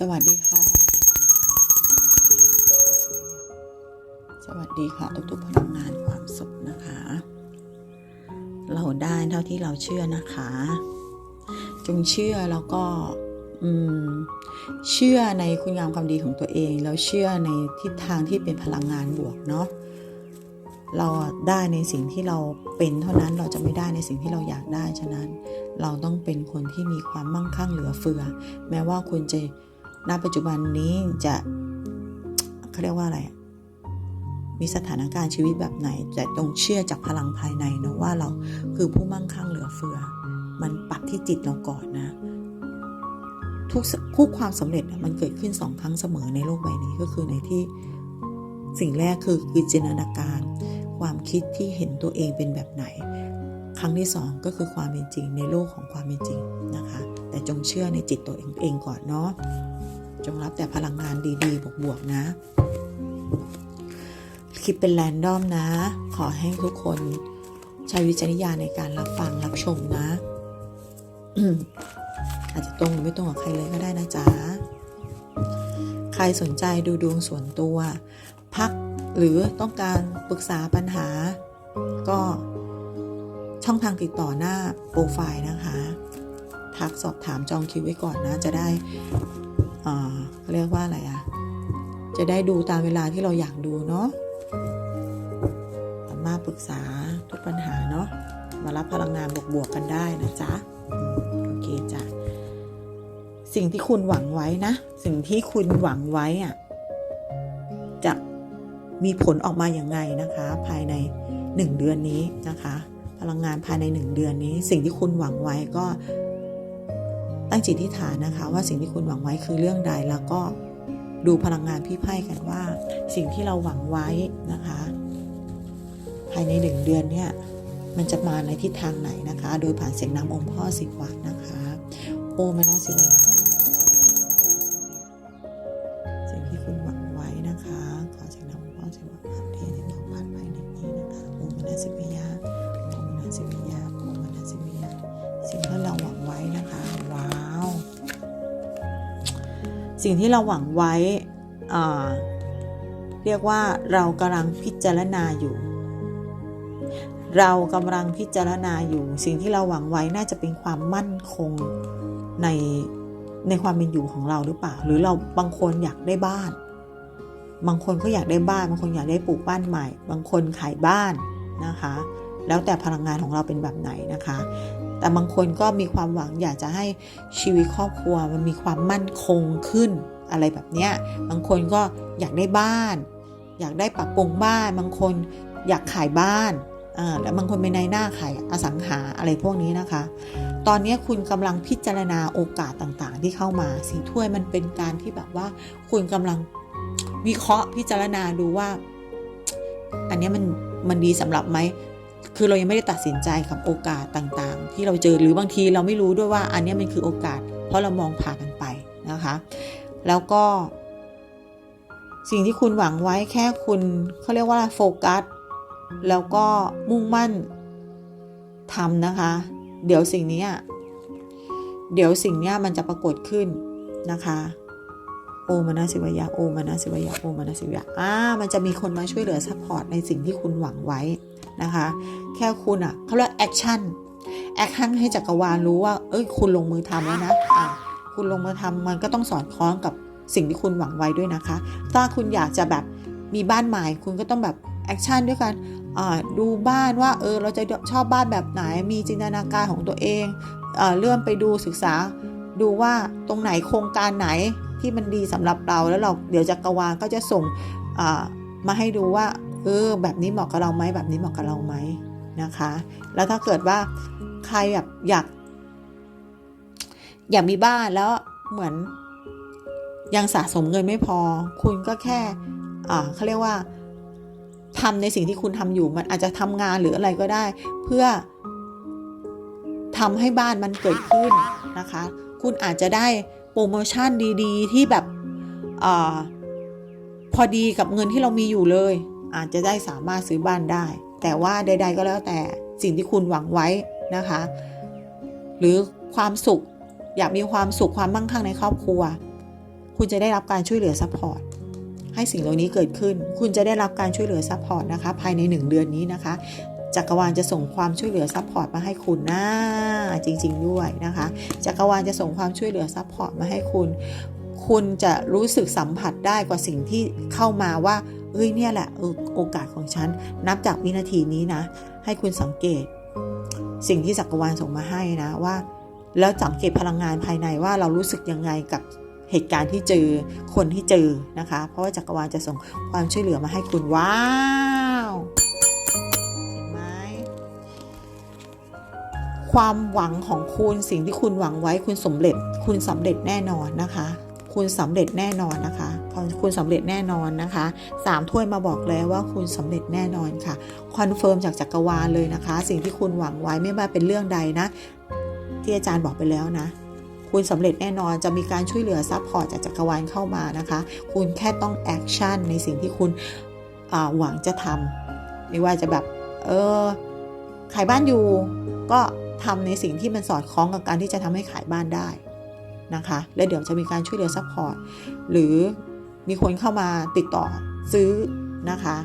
สวัสดีค่ะ สวัสดีค่ะ ทุกๆพลังงานความสุขนะคะ เราได้เท่าที่เราเชื่อนะคะ จงเชื่อแล้วก็เชื่อในคุณงามความดีของตัวเอง แล้วเชื่อในทิศทางที่เป็นพลังงานบวกเนาะเราได้ในสิ่งที่เราเป็นเท่านั้นเราจะไม่ได้ในสิ่งที่เราอยากได้ฉะนั้น เราต้องเป็นคนที่มีความมั่งคั่งเหลือเฟือ แม้ว่าคุณจะ ณปัจจุบันนี้จะเขาเรียกว่าอะไร มีสถานการณ์ชีวิตแบบไหนแต่ต้องเชื่อจากพลังภายในนะว่าเราคือผู้มั่งคั่งเหลือเฟือ มันปักที่จิตเราก่อนนะทุกสทุกความสำเร็จมันเกิดขึ้นสองครั้งเสมอในโลกใบนี้ก็คือในที่สิ่งแรกคือคือจินตนาการ ความคิดที่เห็นตัวเองเป็นแบบไหน ครั้งที่สองก็คือความเป็นจริงในโลกของความเป็นจริงนะคะ แต่จงเชื่อในจิตตัวเองเองก่อนเนาะ จงรับแต่พลังงานดีๆ บวกๆนะ คลิปเป็นแรนดอมนะ ขอให้ทุกคนใช้วิจารณญาณในการรับฟังรับชมนะอาจจะตรงหรือไม่ตรงกับใครเลยก็ได้นะจ๊ะ ใครสนใจดูดวงส่วนตัว พักหรือต้องการปรึกษาปัญหา ก็ช่องทางติดต่อหน้าโปรไฟล์นะคะ ทักสอบถามจองคิวไว้ก่อนนะ จะได้ เขาเรียกว่าอะไรอะจะได้ดูตามเวลาที่เราอยากดูเนาะสามาปรึกษาทุกปัญหาเนาะมารับพลังงานบวกๆกันได้นะจ๊ะโอเคจ้ะสิ่งที่คุณหวังไว้นะ สิ่งที่คุณหวังไว้อะจะมีผลออกมาอย่างไงนะคะ ภายใน 1 เดือนนี้นะคะ พลังงานภายใน 1 เดือนนี้ สิ่งที่คุณหวังไว้ก็ ตั้งจิตที่ฐานนะคะ ว่าสิ่งที่คุณหวังไว้คือเรื่องใดแล้วก็ดูพลังงานพี่ไพ่กันว่า สิ่งที่เราหวังไว้นะคะ ภายในหนึ่งเดือนเนี่ยมันจะมาในทิศทางไหนนะคะ โดยผ่านเสียงน้ำองค์พ่อสิบวัตนะคะ โอมานาสิวะ สิ่งที่เราหวังไว้เรียกว่าเรากำลังพิจารณาอยู่ เรากำลังพิจารณาอยู่ สิ่งที่เราหวังไว้น่าจะเป็นความมั่นคงในในความเป็นอยู่ของเราหรือเปล่า หรือเราบางคนอยากได้บ้าน บางคนก็อยากได้บ้าน บางคนอยากได้ปลูกบ้านใหม่ บางคนขายบ้านนะคะ แล้วแต่พลังงานของเราเป็นแบบไหนนะคะ แต่บางคนก็มีความหวังอยากจะให้ชีวิตครอบครัวมันมีความมั่นคงขึ้นอะไรแบบเนี้ย บางคนก็อยากได้บ้าน อยากได้ปรับปรุงบ้าน บางคนอยากขายบ้านอ่าแล้วบางคนเป็นนายหน้าขายอสังหาอะไรพวกนี้นะคะ ตอนนี้คุณกำลังพิจารณาโอกาสต่างๆ ที่เข้ามาสีถ้วยมันเป็นการที่แบบว่า คุณกำลังวิเคราะห์พิจารณาดูว่า อันนี้มันมันดีสำหรับไหม คือเรายังไม่ได้ตัดสินใจกับโอกาสต่างๆ ที่เราเจอหรือบางทีเราไม่รู้ด้วยว่าอันนี้มันคือโอกาส เพราะเรามองผ่านมันไปนะคะ แล้วก็ สิ่งที่คุณหวังไว้แค่คุณเขาเรียกว่าโฟกัสแล้วก็มุ่งมั่นทำนะคะ เดี๋ยวสิ่งนี้เดี๋ยวสิ่งนี้มันจะปรากฏขึ้นนะคะโอมานาสิวยาโอมานาสิวยาโอมานาสิวยาอ่ามันจะมีคนมาช่วยเหลือซัพพอร์ตในสิ่งที่คุณหวังไว้ นะคะ แค่คุณอะเขาเรียกแอคชั่นแอคชั่นให้จักรวาลรู้ว่า เอ้ย คุณลงมือทำแล้วนะอะคุณลงมือทำมันก็ต้องสอดคล้องกับสิ่งที่คุณหวังไว้ด้วยนะคะ ถ้าคุณอยากจะแบบมีบ้านใหม่คุณก็ต้องแบบแอคชั่นด้วยกันดูบ้านว่าเออเราจะชอบบ้านแบบไหนมีจินตนาการของตัวเองเอ่อเลื่มไปดูศึกษา ดูว่าตรงไหนโครงการไหนที่มันดีสำหรับเราแล้วเราเดี๋ยวจักรวาลก็จะส่งมาให้ดูว่า เออแบบนี้เหมาะกับเราไหมแบบนี้เหมาะกับเราไหมนะคะ แล้วถ้าเกิดว่าใครแบบอยาก อยากมีบ้านแล้วเหมือนยังสะสมเงินไม่พอ คุณก็แค่อ่าเขาเรียกว่าทำในสิ่งที่คุณทำอยู่มันอาจจะทำงานหรืออะไรก็ได้ เพื่อทำให้บ้านมันเกิดขึ้นนะคะ คุณอาจจะได้โปรโมชั่นดี ๆ ที่แบบอาพอดีกับเงินที่เรามีอยู่เลย อาจจะได้สามารถซื้อบ้านได้ แต่ว่าใด ๆ ก็แล้วแต่สิ่งที่คุณหวังไว้นะคะ หรือความสุขอยากมีความสุขความมั่งคั่งในครอบครัว คุณจะได้รับการช่วยเหลือซัพพอร์ตให้สิ่งเหล่านี้เกิดขึ้น คุณจะได้รับการช่วยเหลือซัพพอร์ตนะคะ ภายใน 1 เดือนนี้นะคะจักรวาลจะส่งความช่วยเหลือซัพพอร์ตมาให้คุณนะจริง ๆ ด้วยนะคะจักรวาลจะส่งความช่วยเหลือซัพพอร์ตมาให้คุณ คุณจะรู้สึกสัมผัสได้กว่าสิ่งที่เข้ามาว่า เอ้ยเนี่ยแหละโอกาสของฉัน นับจากวินาทีนี้นะ ให้คุณสังเกต สิ่งที่จักรวาลส่งมาให้นะว่า แล้วสังเกตพลังงานภายในว่าเรารู้สึกยังไงกับเหตุการณ์ที่เจอคนที่เจอนะคะ เพราะว่าจักรวาลจะส่งความช่วยเหลือมาให้คุณว้าวเห็นไหมความหวังของคุณสิ่งที่คุณหวังไว้คุณสำเร็จ คุณสำเร็จแน่นอนนะคะ คุณสำเร็จแน่นอนนะคะคุณสำเร็จแน่นอนนะคะสามถ้วยมาบอกแล้วว่าคุณสำเร็จแน่นอนค่ะคอนเฟิร์มจากจักรวาลเลยนะคะ สิ่งที่คุณหวังไว้ไม่ว่าเป็นเรื่องใดนะที่อาจารย์บอกไปแล้วนะคุณสำเร็จแน่นอนจะมีการช่วยเหลือซัพพอร์ตจากจักรวาลเข้ามานะคะ คุณแค่ต้องแอคชั่นในสิ่งที่คุณหวังจะทำไม่ว่าจะแบบเออขายบ้านอยู่ก็ทำในสิ่งที่มันสอดคล้องกับการที่จะทำให้ขายบ้านได้ นะคะ และเดี๋ยวจะมีการช่วยเหลือซัพพอร์ตหรือมีคนเข้ามาติดต่อซื้อนะคะ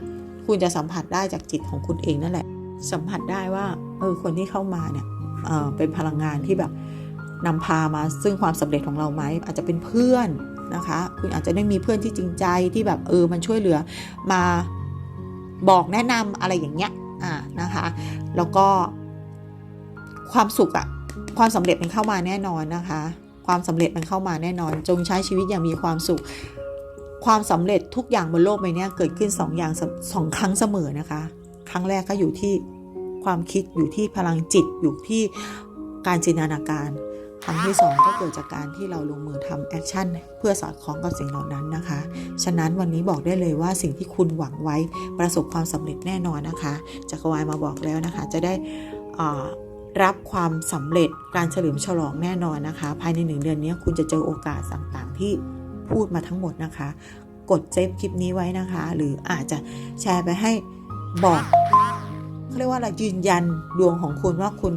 คุณจะสัมผัสได้จากจิตของคุณเองนั่นแหละ สัมผัสได้ว่าเออคนที่เข้ามาเนี่ยเเป็นพลังงานที่แบบนำพามาซึ่งความสำเร็จของเราไหมอาจจะเป็นเพื่อนนะคะ คุณอาจจะได้มีเพื่อนที่จริงใจที่แบบเออมันช่วยเหลือมาบอกแนะนำอะไรอย่างเงี้ยอ่านะคะ แล้วก็ความสุขอะความสำเร็จมันเข้ามาแน่นอนนะคะ ความสำเร็จมันเข้ามาแน่นอน จงใช้ชีวิตอย่างมีความสุข ความสำเร็จทุกอย่างบนโลกใบนี้เกิดขึ้น2ออย่างสองครั้งเสมอนะคะ ครั้งแรกก็อยู่ที่ความคิดอยู่ที่พลังจิตอยู่ที่การจินตนาการครั้งที่ 2 ก็เกิดจากการที่เราลงมือทำแอคชั่นเพื่อสอดคล้องกับสิ่งเหล่านั้นนะคะ ฉะนั้นวันนี้บอกได้เลยว่าสิ่งที่คุณหวังไว้ประสบความสำเร็จแน่นอนนะคะจักรวาลมาบอกแล้วนะคะ จะได้ รับความสำเร็จการเฉลิมฉลองแน่นอนนะคะ ภายในหนึ่งเดือนนี้คุณจะเจอโอกาสต่างๆ ที่พูดมาทั้งหมดนะคะ กดเซฟคลิปนี้ไว้นะคะ หรืออาจจะแชร์ไปให้บอกเขาเรียกว่าอะไรยืนยันดวงของคุณว่าคุณ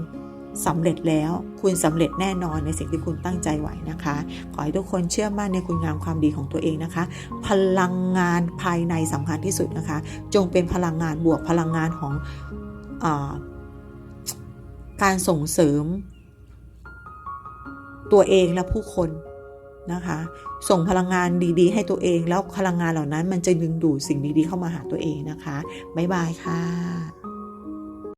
สำเร็จแล้ว คุณสำเร็จแน่นอนในสิ่งที่คุณตั้งใจไว้นะคะ ขอให้ทุกคนเชื่อมั่นในคุณงามความดีของตัวเองนะคะ พลังงานภายในสำคัญที่สุดนะคะ จงเป็นพลังงานบวกพลังงานของอ การส่งเสริม ตัวเองและผู้คนนะคะ ส่งพลังงานดีๆ ให้ตัวเองแล้วพลังงานเหล่านั้นมันจะดึงดูดสิ่งดีๆเข้ามาหาตัวเองนะคะ บ๊ายบายค่ะ